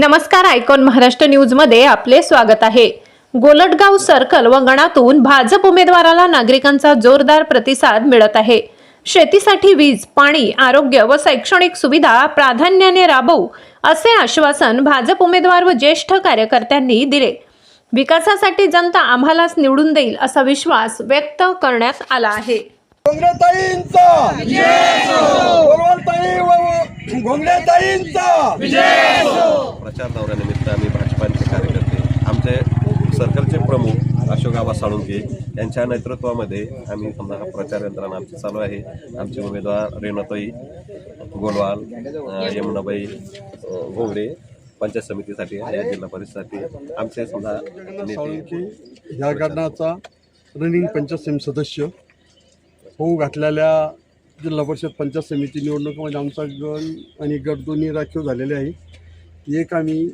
नमस्कार आयकॉन महाराष्ट्र न्यूजमध्ये आपले स्वागत आहे. गोलटगाव सर्कल व गणातून भाजप उमेदवाराला नागरिकांचा जोरदार प्रतिसाद मिळत आहे. शेतीसाठी वीज पाणी आरोग्य व शैक्षणिक सुविधा प्राधान्याने राबवू असे आश्वासन भाजप उमेदवार व ज्येष्ठ कार्यकर्त्यांनी दिले. विकासासाठी जनता आम्हालाच निवडून देईल असा विश्वास व्यक्त करण्यात आला आहे. घोंगडेताईंचा बोलवलताई व घोंगडेताईंचा प्रचार दौऱ्यानिमित्त आम्ही भाजपाचे कार्यकर्ते आमचे सर्कलचे प्रमुख अशोकआबा साळुंके यांच्या नेतृत्वामध्ये आम्ही समजा हा प्रचार यंत्रणा आमची चालू आहे. आमचे उमेदवार रेणुताई गोलवाल यमुनाबाई घोंगडे पंचायत समितीसाठी या जिल्हा परिषदसाठी आमचे समजा ह्या गणाचा रनिंग पंचायत समिती सदस्य. होऊ घातलेल्या जिल्हा परिषद पंचायत समिती निवडणुकीमध्ये आमचा गण आणि गट दोन्ही राखीव झालेले आहे. एक आम्ही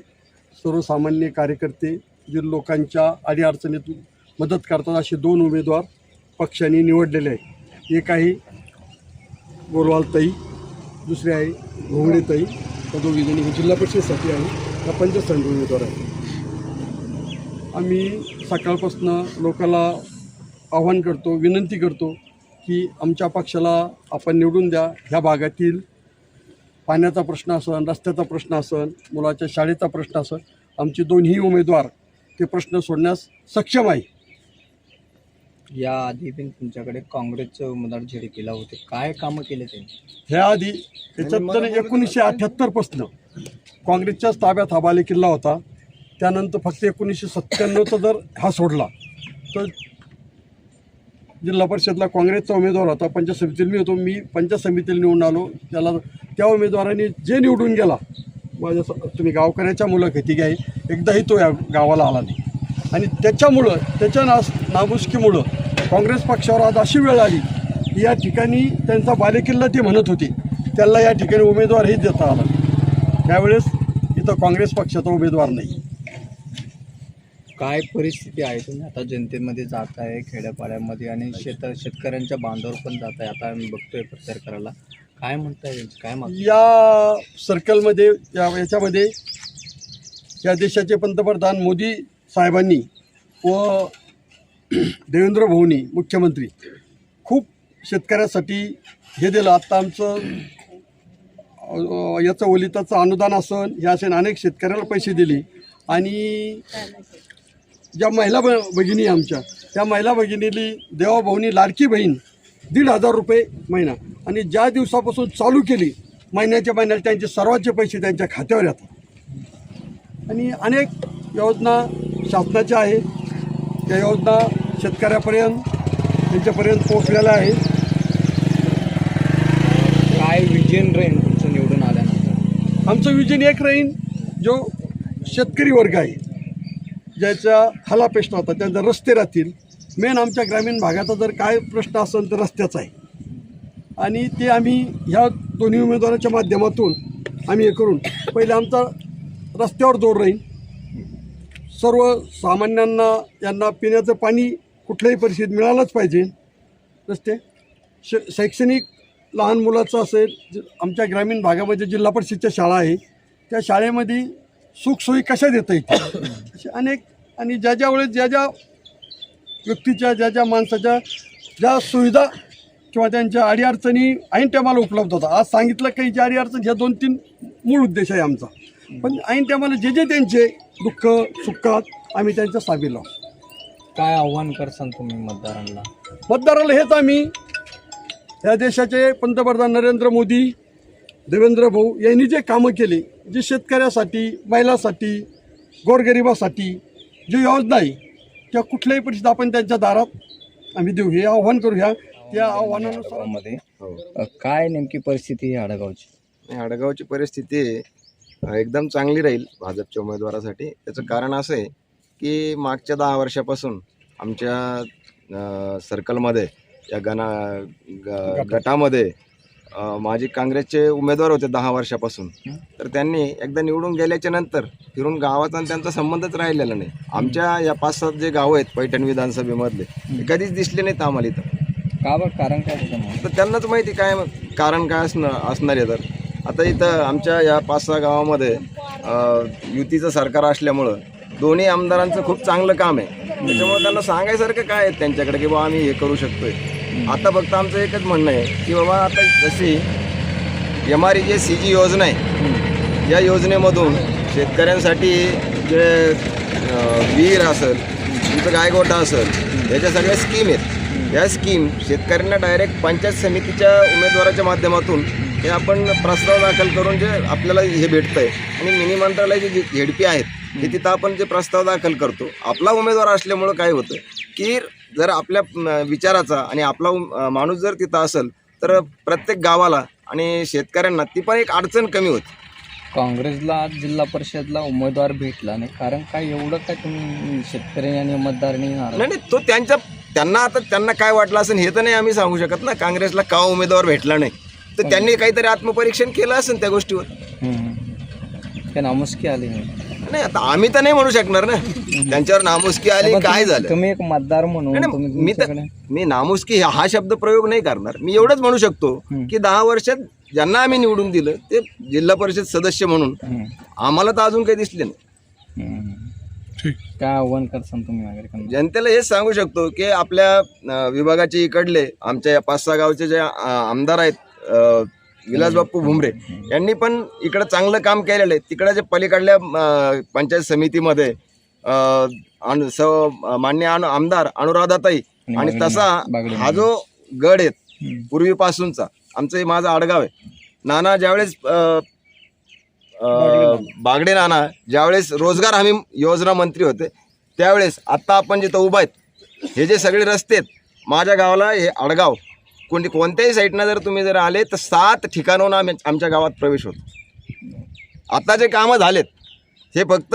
सर्वसामान्य कार्यकर्ते जे लोकांच्या अडीअडचणीतून मदत करतात असे दोन उमेदवार पक्षाने निवडलेले आहे एक आहे गोरवालताई दुसरी आहे घोंगडेताई. त्या दोघीजणी हे जिल्हा परिषदेसाठी आहे. त्या पंचायत समिती उमेदवार आहे आम्ही सकाळपासून लोकांना आव्हान करतो विनंती करतो की आमच्या पक्षाला आपण निवडून द्या ह्या भागातील पाण्याचा प्रश्न असन रस्त्याचा प्रश्न असन मुलाच्या शाळेचा प्रश्न असन आमचे दोन्ही उमेदवार ते प्रश्न सोडण्यास सक्षम आहे. या आधी पण तुमच्याकडे काँग्रेसचे उमेदवार झेडपीला होते. काय कामं केले त्यांनी? ह्या आधी त्याच्यात एकोणीसशे अठ्ठ्याहत्तरपासनं काँग्रेसच्याच ताब्यात हा बालेकिल्ला होता. त्यानंतर फक्त एकोणीसशे सत्त्याण्णवचा जर हा सोडला तर जिल्हा परिषदला काँग्रेसचा उमेदवार होता पंचायत समितीला मी होतो मी पंचायत समितीला निवडून आलो. त्याला त्या उमेदवाराने जे निवडून गेला माझ्या तुम्ही गावकऱ्याच्या मुलाखती घ्याय एकदाही तो या गावाला आला नाही. आणि त्याच्यामुळं त्याच्या नास नामुष्कीमुळं काँग्रेस पक्षावर आज अशी वेळ आली की या ठिकाणी त्यांचा बालेकिल्ला ते म्हणत होते त्यांना या ठिकाणी उमेदवारही देता आला त्यावेळेस इथं काँग्रेस पक्षाचा उमेदवार नाही. काय परिस्थिती आहे? तुम्ही आता जनतेमध्ये जात आहे खेड्यापाड्यामध्ये आणि शेत शेतकऱ्यांच्या बांधावर पण जात आहे. आता आम्ही बघतोय प्रचार करायला. काय म्हणताय यांची? काय माग या सर्कलमध्ये या याच्यामध्ये या देशाचे पंतप्रधान मोदी साहेबांनी व देवेंद्र भवनी मुख्यमंत्री खूप शेतकऱ्यासाठी हे दिलं. आत्ता आमचं अ, याचं ओलिताचं अनुदान असन हे असेल अनेक शेतकऱ्याला पैसे दिले. आणि ज्या महिला ब भगिनी आमच्या त्या महिला भगिनीली देवाभाऊनी लाडकी बहीण दीड हजार रुपये महिना. आणि ज्या दिवसापासून चालू केली महिन्याच्या महिन्याला त्यांचे सर्वांचे पैसे त्यांच्या खात्यावर येतात. आणि अनेक योजना शासनाच्या आहेत त्या योजना शेतकऱ्यापर्यंत त्यांच्यापर्यंत पोहोचलेल्या आहेत. काय विजन राहील तुमचं निवडून आल्यानंतर? आमचं विजन एक राहीन जो शेतकरी वर्ग आहे. ज्याच्या हला प्रश्न होता त्यांचे रस्ते राहतील. मेन आमच्या ग्रामीण भागाचा जर काय प्रश्न असेल तर रस्त्याचा आहे. आणि ते आम्ही ह्या दोन्ही उमेदवाराच्या माध्यमातून आम्ही हे करून पहिले आमचा रस्त्यावर जोर राहील. सर्व सामान्यांना यांना पिण्याचं पाणी कुठल्याही परिस्थितीत मिळालंच पाहिजे. रस्ते. श शैक्षणिक लहान मुलाचं असेल ज- आमच्या ग्रामीण भागामध्ये जिल्हा परिषदच्या शाळा आहे. त्या शाळेमध्ये सुखसोयी कशा देता येतील? असे अनेक आणि ज्या ज्या वेळेस ज्या ज्या व्यक्तीच्या ज्या ज्या माणसाच्या ज्या सुविधा किंवा त्यांच्या अडीअडचणी ऐन टायमाला उपलब्ध होतात. आज सांगितलं काही ज्या अडीअडचण ह्या दोन तीन मूळ उद्देश आहे आमचा. पण ऐन टायमाला जे जे त्यांचे दुःख सुखात आम्ही त्यांच्या सामील आहोत. काय आव्हान करसान तुम्ही मतदारांना? मतदाराला हेच आम्ही या देशाचे पंतप्रधान नरेंद्र मोदी देवेंद्र भाऊ यांनी जे कामं केले जे शेतकऱ्यासाठी महिलासाठी गोरगरिबासाठी जी योजना आहे त्या कुठल्याही परिस्थितीत आपण त्यांच्या दारात आम्ही देऊ. हे आव्हान करू ह्या. त्या आव्हानानुसारमध्ये काय नेमकी परिस्थिती आहे आडगावची आडगावची परिस्थिती एकदम चांगली राहील भाजपच्या उमेदवारासाठी. त्याचं कारण असं आहे की मागच्या दहा वर्षापासून आमच्या सर्कलमध्ये या गणा ग गटामध्ये माजी काँग्रेसचे उमेदवार होते दहा वर्षापासून. तर त्यांनी एकदा निवडून गेल्याच्यानंतर फिरून गावाचा आणि त्यांचा संबंधच राहिलेला नाही. आमच्या या पाच सात जे गावं आहेत पैठण विधानसभेमधले ते कधीच दिसले नाहीत आम्हाला इथं. का बरं? कारण काय तर त्यांनाच माहिती काय कारण काय असणार असणार आहे तर. आता इथं आमच्या या पाच सहा गावामध्ये युतीचं सरकार असल्यामुळं दोन्ही आमदारांचं खूप चांगलं काम आहे. त्याच्यामुळे त्यांना सांगायसारखं काय आहे त्यांच्याकडे की बाबा आम्ही हे करू शकतोय? आता फक्त आमचं एकच म्हणणं आहे की बाबा आता जशी M R E J C G योजना आहे या योजनेमधून शेतकऱ्यांसाठी जे विहीर असेल तुमचं गायगोटा असेल याच्या सगळ्या स्कीम आहेत. या स्कीम शेतकऱ्यांना डायरेक्ट पंचायत समितीच्या उमेदवाराच्या माध्यमातून हे आपण प्रस्ताव दाखल करून जे आपल्याला हे भेटतं आहे आणि मिनी मंत्रालयाचे जे झेडपी आहेत हे तिथं आपण जे प्रस्ताव दाखल करतो. आपला उमेदवार असल्यामुळं काय होतं की जर आपल्या विचाराचा आणि आपला माणूस जर तिथं असेल तर प्रत्येक गावाला आणि शेतकऱ्यांना ती पण एक अडचण कमी होती. काँग्रेसला आज जिल्हा परिषदला उमेदवार भेटला नाही कारण काय एवढं काय तुम्ही शेतकरी आणि मतदारांनी नाही नाही तो त्यांच्या त्यांना आता त्यांना काय वाटलं असेल हे तर नाही आम्ही सांगू शकत ना काँग्रेसला का उमेदवार भेटला नाही? तर त्यांनी काहीतरी आत्मपरीक्षण केलं असेल त्या गोष्टीवर. हम्म. ते नामुष्की आली. नाही नाही आता आम्ही तर नाही म्हणू शकणार ना त्यांच्यावर नामुष्की आली काय तुम्ही- झालं तुम्ही एक मतदार म्हणून नाही, तुम्ही नाही, मी तर तुमच्याकडे- मी नामुष्की हा- हा शब्द प्रयोग नाही करणार मी एवढंच म्हणू शकतो. की दहा वर्षात ज्यांना आम्ही निवडून दिलं ते जिल्हा परिषद सदस्य म्हणून हम्म. आम्हाला तर अजून काही दिसले नाही हम्म. काय आव्हान करसान तुम्ही नागरिकांना जनतेला हेच सांगू शकतो की आपल्या अ, विभागाचे इकडले आमच्या या पाच सहा गावचे जे अ, आमदार आहेत अ, विलास बाप्पू भुमरे यांनी पण इकडं चांगलं काम केलेलं आहे. तिकडे जे पलीकडल्या पंचायत समितीमध्ये स- मान्य आमदार अनुराधाताई आणि तसा हा जो गड आहे. पूर्वीपासूनचा आमचं हे माझं आडगाव आहे. नाना ज्यावेळेस बागडे नाना. ज्यावेळेस रोजगार हमी योजना मंत्री होते त्यावेळेस आत्ता आपण जिथं उभा आहेत हे जे सगळे रस्ते आहेत माझ्या गावाला हे आडगाव कोणती कोणत्याही साईडनं जर तुम्ही जर आले तर सात ठिकाणाहून आम्ही आमच्या गावात प्रवेश होतो. आता जे कामं झालेत हे फक्त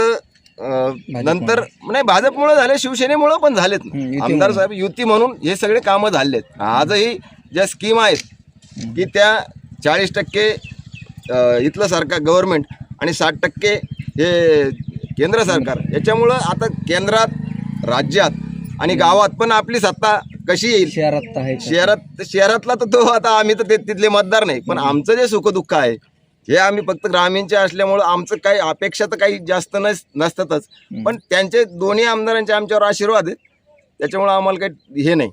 नंतर नाही भाजपमुळे झाले शिवसेनेमुळं पण झालेत. आमदार साहेब युती म्हणून हे सगळे कामं झालेत. आजही ज्या स्कीम आहेत की त्या चाळीस टक्के इथलं सरकार गव्हर्नमेंट आणि साठ टक्के हे केंद्र सरकार. याच्यामुळं आता केंद्रात राज्यात आणि गावात पण आपली सत्ता कशी येईल? शहरात तर आहे का? शहरात शहरातला तर तो आता आम्ही तर ते- तिथले मतदार नाही पण आमचं जे सुखदुःख आहे हे आम्ही फक्त ग्रामीणचे असल्यामुळं आमचं काही अपेक्षा तर काही जास्त नस नसतातच. पण त्यांचे दोन्ही आमदारांचे आमच्यावर आशीर्वाद आहेत त्याच्यामुळं आम्हाला काही हे नाही.